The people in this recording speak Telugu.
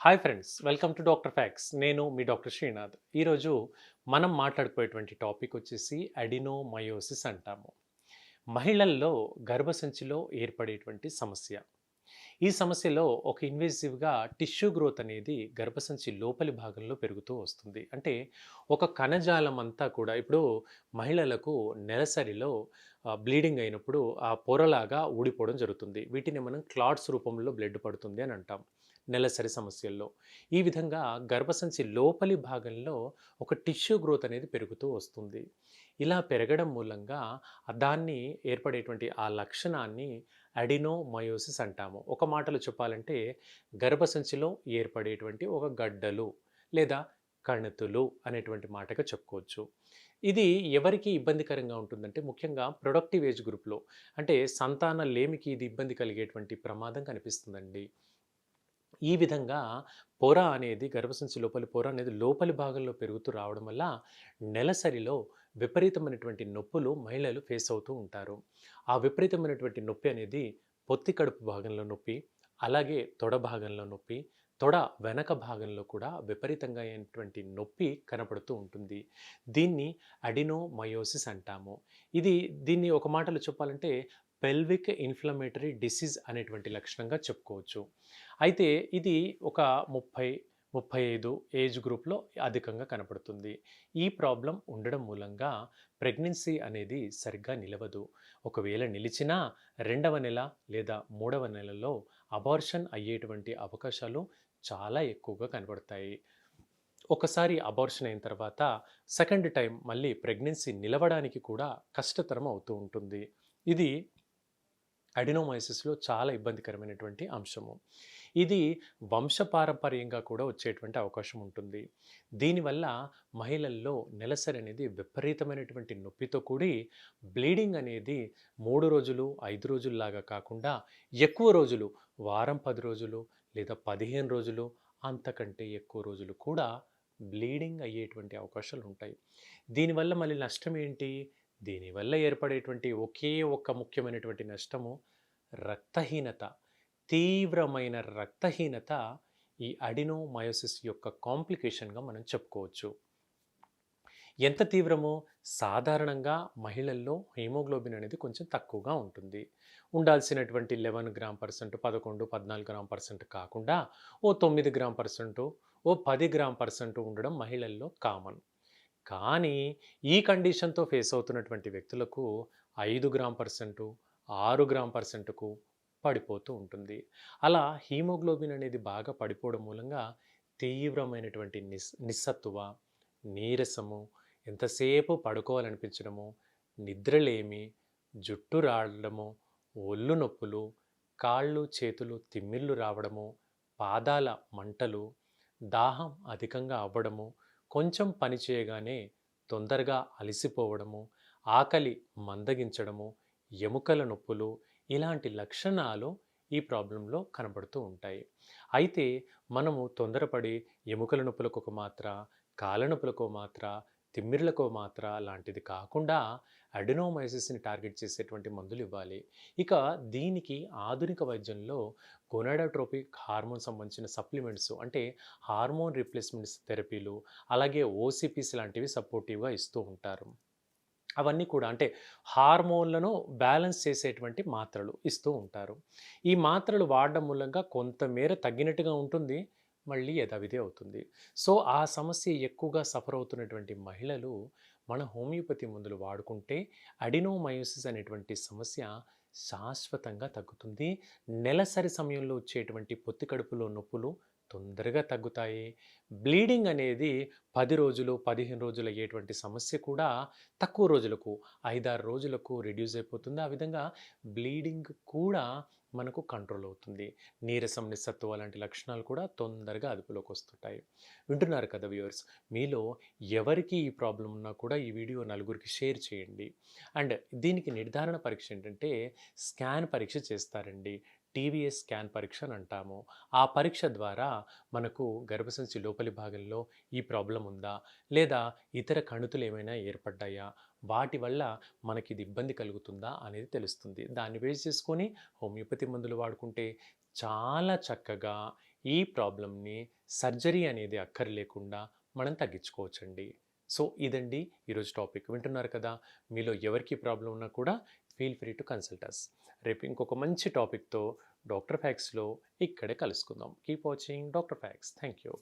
Hi friends welcome to doctor facts నేను మీ డాక్టర్ శ్రీనాథ్ ఈరోజు మనం మాట్లాడుకునేటువంటి టాపిక్ వచ్చేసి అడినోమయోసిస్ అంటాము. మహిళల్లో గర్భసంచిలో ఏర్పడేటువంటి సమస్య. ఈ సమస్యలో ఒక ఇన్వేసివ్గా టిష్యూ గ్రోత్ అనేది గర్భసంచి లోపలి భాగంలో పెరుగుతూ వస్తుంది. అంటే ఒక కణజాలం అంతా కూడా ఇప్పుడు మహిళలకు నెలసరిలో బ్లీడింగ్ అయినప్పుడు ఆ పొరలాగా ఊడిపోవడం జరుగుతుంది. వీటిని మనం క్లాట్స్ రూపంలో బ్లడ్ పడుతుంది అని అంటాం. నెలసరి సమస్యల్లో. ఈ విధంగా గర్భసంచి లోపలి భాగంలో ఒక టిష్యూ గ్రోత్ అనేది పెరుగుతూ వస్తుంది. ఇలా పెరగడం మూలంగా దాన్ని ఏర్పడేటువంటి ఆ లక్షణాన్ని అడినోమయోసిస్ అంటాము. ఒక మాటలో చెప్పాలంటే గర్భసంచిలో ఏర్పడేటువంటి ఒక గడ్డలు లేదా కణుతులు అనేటువంటి మాటగా చెప్పుకోవచ్చు. ఇది ఎవరికి ఇబ్బందికరంగా ఉంటుందంటే ముఖ్యంగా ప్రొడక్టివ్ ఏజ్ గ్రూప్లో. అంటే సంతాన లేమికి ఇది ఇబ్బంది కలిగేటువంటి ప్రమాదం కనిపిస్తుందండి. ఈ విధంగా పొర అనేది గర్భసంచి లోపలి పొర అనేది లోపలి భాగంలో పెరుగుతూ రావడం వల్ల నెలసరిలో విపరీతమైనటువంటి నొప్పులు మహిళలు ఫేస్ అవుతూ ఉంటారు. ఆ విపరీతమైనటువంటి నొప్పి అనేది పొత్తి కడుపు భాగంలో నొప్పి అలాగే తొడ భాగంలో నొప్పి తొడ వెనక భాగంలో కూడా విపరీతంగా అయినటువంటి నొప్పి కనపడుతూ ఉంటుంది. దీన్ని అడినోమయోసిస్ అంటాము. ఇది దీన్ని ఒక మాటలో చెప్పాలంటే పెల్విక్ ఇన్ఫ్లమేటరీ డిసీజ్ అనేటువంటి లక్షణంగా చెప్పుకోవచ్చు. అయితే ఇది ఒక ముప్పై ముప్పై ఐదు ఏజ్ గ్రూప్లో అధికంగా కనపడుతుంది. ఈ ప్రాబ్లం ఉండడం మూలంగా ప్రెగ్నెన్సీ అనేది సరిగ్గా నిలవదు. ఒకవేళ నిలిచినా రెండవ నెల లేదా మూడవ నెలలో అబార్షన్ అయ్యేటువంటి అవకాశాలు చాలా ఎక్కువగా కనబడతాయి. ఒకసారి అబార్షన్ అయిన తర్వాత సెకండ్ టైం మళ్ళీ ప్రెగ్నెన్సీ నిలవడానికి కూడా కష్టతరం అవుతూ ఉంటుంది. ఇది అడినోమైసిస్లో చాలా ఇబ్బందికరమైనటువంటి అంశము. ఇది వంశపారంపర్యంగా కూడా వచ్చేటువంటి అవకాశం ఉంటుంది. దీనివల్ల మహిళల్లో నెలసరి అనేది విపరీతమైనటువంటి నొప్పితో కూడి బ్లీడింగ్ అనేది మూడు రోజులు ఐదు రోజుల్లాగా కాకుండా ఎక్కువ రోజులు వారం పది రోజులు లేదా పదిహేను రోజులు అంతకంటే ఎక్కువ రోజులు కూడా బ్లీడింగ్ అయ్యేటువంటి అవకాశాలు ఉంటాయి దీనివల్ల మళ్ళీ నష్టం ఏంటి? దీనివల్ల ఏర్పడేటువంటి ఒకే ఒక్క ముఖ్యమైనటువంటి నష్టము రక్తహీనత. తీవ్రమైన రక్తహీనత ఈ అడినోమయోసిస్ యొక్క కాంప్లికేషన్గా మనం చెప్పుకోవచ్చు. ఎంత తీవ్రమో సాధారణంగా మహిళల్లో హీమోగ్లోబిన్ అనేది కొంచెం తక్కువగా ఉంటుంది. ఉండాల్సినటువంటి లెవెన్ గ్రామ్ పర్సెంట్ పదకొండు పద్నాలుగు గ్రామ్ పర్సెంట్ కాకుండా ఓ తొమ్మిది గ్రామ్ పర్సెంట్ ఓ పది గ్రామ్ పర్సెంట్ ఉండడం మహిళల్లో కామన్. కానీ ఈ కండిషన్తో ఫేస్ అవుతున్నటువంటి వ్యక్తులకు ఐదు గ్రామ్ పర్సెంటు ఆరు గ్రామ్ పర్సెంట్కు పడిపోతూ ఉంటుంది. అలా హీమోగ్లోబిన్ అనేది బాగా పడిపోవడం మూలంగా తీవ్రమైనటువంటి నిస్ నిస్సత్తువ నీరసము ఎంతసేపు పడుకోవాలనిపించడము నిద్రలేమి జుట్టు రావడము ఒళ్ళు నొప్పులు కాళ్ళు చేతులు తిమ్మిళ్ళు రావడము పాదాల మంటలు దాహం అధికంగా అవ్వడము కొంచెం పని చేయగానే తొందరగా అలసిపోవడము ఆకలి మందగించడము ఎముకల నొప్పులు ఇలాంటి లక్షణాలు ఈ ప్రాబ్లంలో కనబడుతూ ఉంటాయి. అయితే మనము తొందరపడి ఎముకల నొప్పులకు ఒక మాత్ర కాళ్ళ నొప్పులకు మాత్ర తిమ్మిర్లకు మాత్ర లాంటిది కాకుండా అడినోమైసిస్ని టార్గెట్ చేసేటువంటి మందులు ఇవ్వాలి. ఇక దీనికి ఆధునిక వైద్యంలో గొనాడోట్రోపిక్ హార్మోన్ సంబంధించిన సప్లిమెంట్స్ అంటే హార్మోన్ రిప్లేస్మెంట్స్ థెరపీలు అలాగే ఓసిపిస్ లాంటివి సపోర్టివ్గా ఇస్తూ ఉంటారు. అవన్నీ కూడా అంటే హార్మోన్లను బ్యాలెన్స్ చేసేటువంటి మాత్రలు ఇస్తూ ఉంటారు. ఈ మాత్రలు వాడడం మూలంగా కొంతమేర తగ్గినట్టుగా ఉంటుంది. మళ్ళీ యథావిధి అవుతుంది. సో ఆ సమస్య ఎక్కువగా సఫర్ అవుతున్నటువంటి మహిళలు మన హోమియోపతి మందులు వాడుకుంటే అడినోమయోసిస్ అనేటువంటి సమస్య శాశ్వతంగా తగ్గుతుంది. నెలసరి సమయంలో వచ్చేటువంటి పొత్తి కడుపులో నొప్పులు తొందరగా తగ్గుతాయి. బ్లీడింగ్ అనేది పది రోజులు పదిహేను రోజులు అయ్యేటువంటి సమస్య కూడా తక్కువ రోజులకు ఐదారు రోజులకు రిడ్యూస్ అయిపోతుంది. ఆ విధంగా బ్లీడింగ్ కూడా మనకు కంట్రోల్ అవుతుంది. నీరసం నిస్సత్వం అలాంటి లక్షణాలు కూడా తొందరగా అదుపులోకి వస్తుంటాయి. వింటున్నారు కదా వ్యూవర్స్ మీలో ఎవరికి ఈ ప్రాబ్లం ఉన్నా కూడా ఈ వీడియో నలుగురికి షేర్ చేయండి. అండ్ దీనికి నిర్ధారణ పరీక్ష ఏంటంటే స్కాన్ పరీక్ష చేస్తారండి. టీవీఎస్ స్కాన్ పరీక్ష అని అంటాము ఆ పరీక్ష ద్వారా మనకు గర్భసంచి లోపలి భాగంలో ఈ ప్రాబ్లం ఉందా? లేదా ఇతర కణుతులు ఏమైనా ఏర్పడ్డాయా? వాటి వల్ల మనకి ఇది ఇబ్బంది కలుగుతుందా? అనేది తెలుస్తుంది. దాన్ని బేస్ చేసుకొని హోమియోపతి మందులు వాడుకుంటే చాలా చక్కగా ఈ ప్రాబ్లమ్ని సర్జరీ అనేది అక్కర్లేకుండా మనం తగ్గించుకోవచ్చండి. సో ఇదండి ఈరోజు టాపిక్. వింటున్నారు కదా మీలో ఎవరికి ప్రాబ్లం ఉన్నా కూడా feel free to consult us రేపు ఇంకొక మంచి టాపిక్తో డాక్టర్ ఫ్యాక్స్లో ఇక్కడే కలుసుకుందాం. Keep watching doctor facts. Thank you